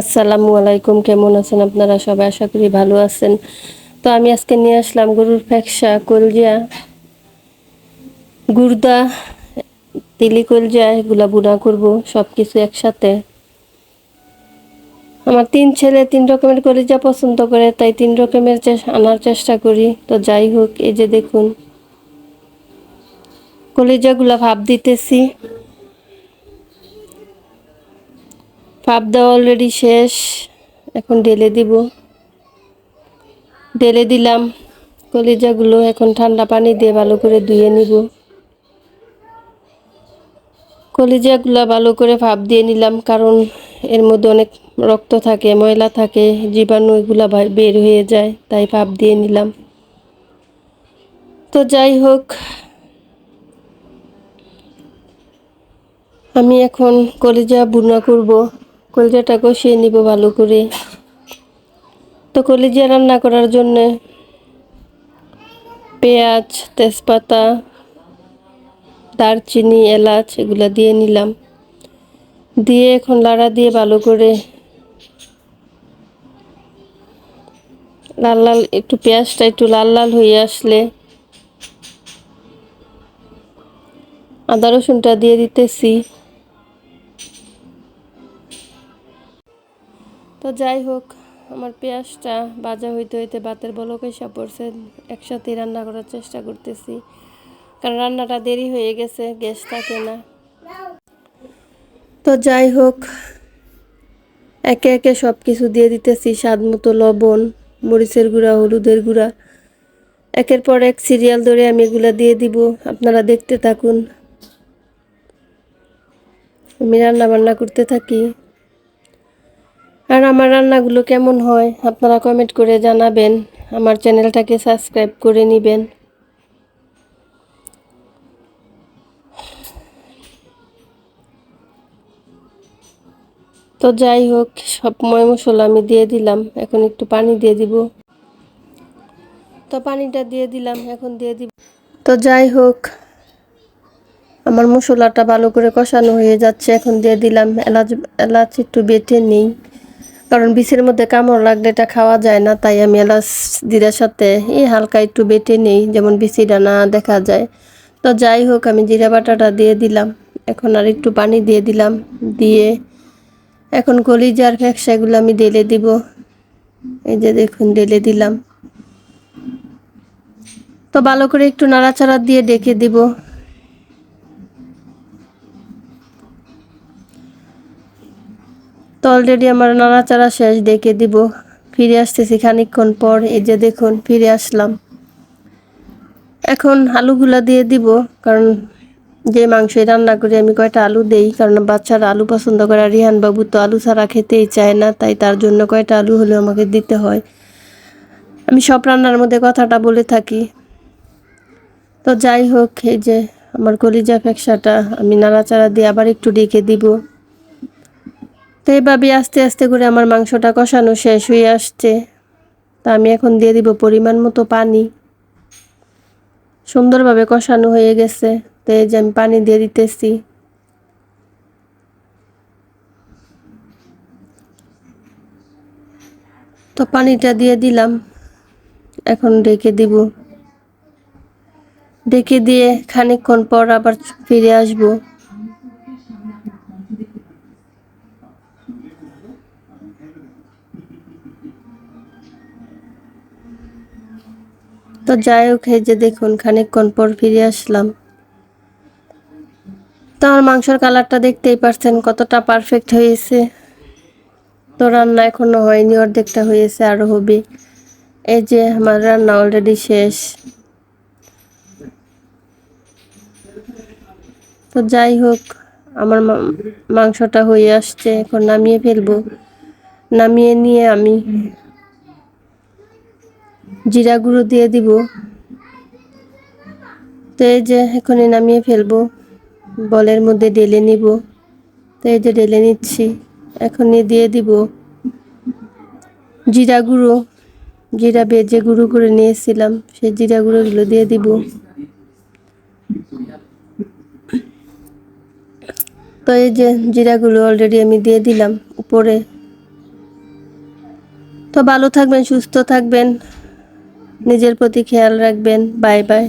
আসসালামু আলাইকুম, কেমন আছেন আপনারা? সবাই আশা করি ভালো আছেন। তো আমি আজকে নিয়ে আসলাম গরুর ফ্যাকসা কলজিয়া গুর্দা, তিলি কলজিয়া এগুলা বুনা করব সব কিছু একসাথে। আমার তিন ছেলে তিন রকমের কলিজা পছন্দ করে, তাই তিন রকমের আনার চেষ্টা করি। তো যাই হোক, এই যে দেখুন, কলিজাগুলা ভাব দিতেছি। দেওয়া অলরেডি শেষ। এখন ঢেলে দিব। ঢেলে দিলাম। কলিজাগুলো এখন ঠান্ডা পানি দিয়ে ভালো করে ধুয়ে নিব। কলিজাগুলা ভালো করে ভাপ দিয়ে নিলাম কারণ এর মধ্যে অনেক রক্ত থাকে, ময়লা থাকে, জীবাণু এগুলা বের হয়ে যায়, তাই ভাপ দিয়ে নিলাম। তো যাই হোক, আমি এখন কলিজা বুনা করব। কলিজাটা কষিয়ে নিব ভালো করে। তো কলিজা রান্না করার জন্য পেঁয়াজ, তেজপাতা, দারচিনি, এলাচ এগুলো দিয়ে নিলাম। দিয়ে এখন লাড়া দিয়ে ভালো করে লাল লাল একটু পেঁয়াজটা একটু লাল লাল হয়ে আসলে আদা রসুনটা দিয়ে দিতেছি। তো যাই হোক, আমার পেঁয়াজটা বাজা হইতে হইতে বাতের বলক এসে পড়ছে একসাথে রান্না করার চেষ্টা করতেছি। কারণ রান্নাটা দেরি হয়ে গেছে, গ্যাস থাকে না। তো যাই হোক, একে একে সব কিছু দিয়ে দিতেছি, স্বাদ মতো লবণ, মরিচের গুঁড়া, হলুদের গুঁড়া। একের পর এক সিরিয়াল ধরে আমি এগুলা দিয়ে দিব, আপনারা দেখতে থাকুন। আমি রান্না বান্না করতে থাকি। আর আমার রান্নাগুলো কেমন হয়, আপনারা কমেন্ট করে জানাবেন। আমার চ্যানেলটাকে সাবস্ক্রাইব করে নেবেন। তো যাই হোক, সব ময় মশলা আমি দিয়ে দিলাম। এখন একটু পানি দিয়ে দিব। তো পানিটা দিয়ে দিলাম, এখন দিয়ে দিব। তো যাই হোক, আমার মশলাটা ভালো করে কষানো হয়ে যাচ্ছে। এখন দিয়ে দিলাম এলাচ এলাচ একটু বেটে নেই। কারণ বিষের মধ্যে কামড় লাগলে এটা খাওয়া যায় না, তাই আমি এলাচ জিরার সাথে এই হালকা একটু বেটে নেই, যেমন বিচিটা না দেখা যায়। তো যাই হোক, আমি জিরা বাটাটা দিয়ে দিলাম। এখন আর একটু পানি দিয়ে দিলাম, দিয়ে এখন কলিজার ফ্যাকসাগুলো আমি ঢেলে দিব। এই যে দেখুন, ঢেলে দিলাম। তো ভালো করে একটু নাড়াচাড়া দিয়ে ডেকে দিব। তো অলরেডি আমার নাড়াচাড়া শেষ ডেকে দিব। ফিরে আসতেছি খানিকক্ষণ পর, এই যে দেখুন, ফিরে আসলাম। এখন আলুগুলা দিয়ে দিব, কারণ যে মাংস রান্না করি, আমি কয়টা আলু দেই? কারণ বাচ্চারা আলু পছন্দ করে রিহান বাবু তো আলু ছাড়া খেতেই চায় না, তাই তার জন্য কয়টা আলু হলেও আমাকে দিতে হয়। আমি সব রান্নার মধ্যে কথাটা বলে থাকি। তো যাই হোক, এই যে আমার কলিজা ফ্যাকসাটা, আমি নাড়াচাড়া দিয়ে আবার একটু ডেকে দিব। তো এইভাবে আস্তে আস্তে করে আমার মাংসটা কষানো শেষ হয়ে আসছে। তা আমি এখন দিয়ে দিব পরিমাণ মতো পানি। সুন্দরভাবে কষানো হয়ে গেছে। তো এই যে আমি পানি দিয়ে দিতেছি। তো পানিটা দিয়ে দিলাম। এখন ডেকে দিব। ডেকে দিয়ে খানিকক্ষণ পর আবার ফিরে আসব। তো যাই হোক, এই যে দেখুন, খানিকক্ষণ পর ফিরে আসলাম। তো আমার মাংসের কালারটা দেখতেই পারছেন, কতটা পারফেক্ট হয়েছে। তো রান্না এখনও হয়নি, অর্ধেকটা হয়েছে আরও হবে। এই যে আমার রান্না অলরেডি শেষ। তো যাই হোক, আমার মাংসটা হয়ে আসছে, এখন নামিয়ে ফেলব। নামিয়ে নিয়ে আমি জিরা গুঁড়ো দিয়ে দিব। তো এই যে এখনই নামিয়ে ফেলব। বলের মধ্যে ডেলে নিব। তো এই যে ডেলে নিচ্ছি। এখনই দিয়ে দিব। জিরা গুঁড়ো। জিরা বেজে গুঁড়ো করে নিয়েছিলাম। সেই জিরা গুঁড়োগুলো দিয়ে দিব। তো এই যে জিরাগুলো অলরেডি আমি দিয়ে দিলাম উপরে। তো ভালো থাকবেন, সুস্থ থাকবেন। নিজের প্রতি খেয়াল রাখবেন বাই বাই।